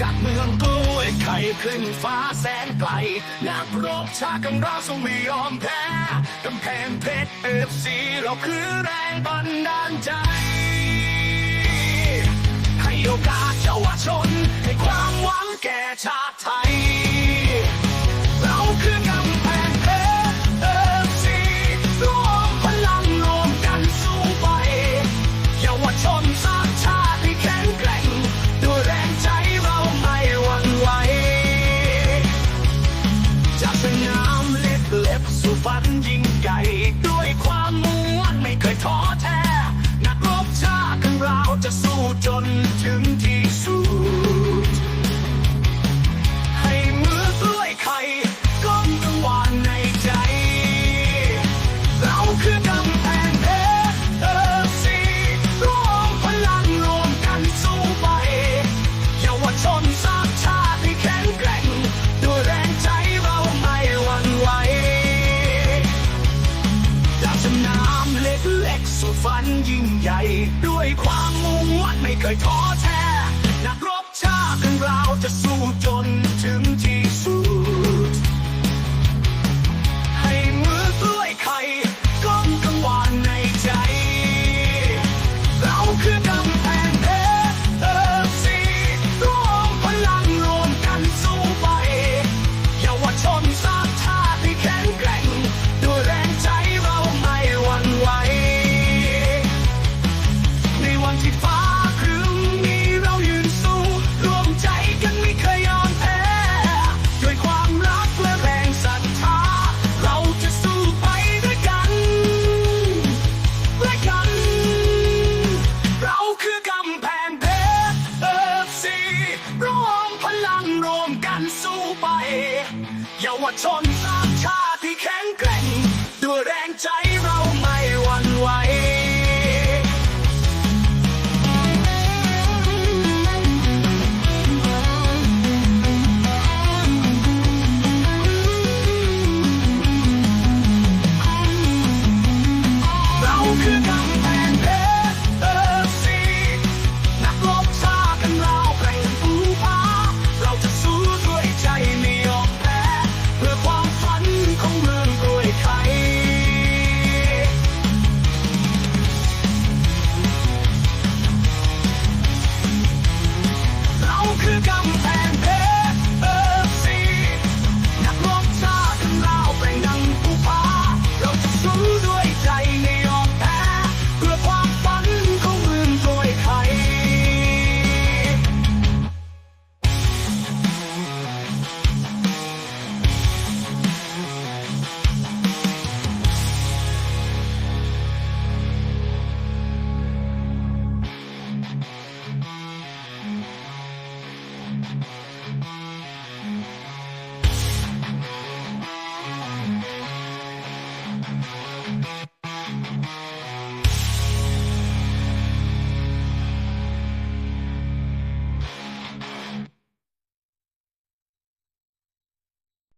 จากเมืองกล้วยไข่ขึ้นฟ้าแสนไกล นักรบชาติของเราทงไม่ยอมแพ้กำแพงเพชรเอฟซีเราคือแรงบันดาลใจ ให้โอกาสเยาวชน ให้ความหวังแก่ชาติู่ฝันยิ่งใหญ่ ด้วยความมุ่งมั่นไม่เคยท้อแท้ นักรบชาติของเราจะสู้จนถึงที่ันยิ่งใหญ่ ด้วยความมุ่งมั่นไม่เคยท้อแท้ นักรบชาติของเราจะสู้จนถึงที่ ชนสางชาติที่แข็งแกร่งด้วยแรงใจเรา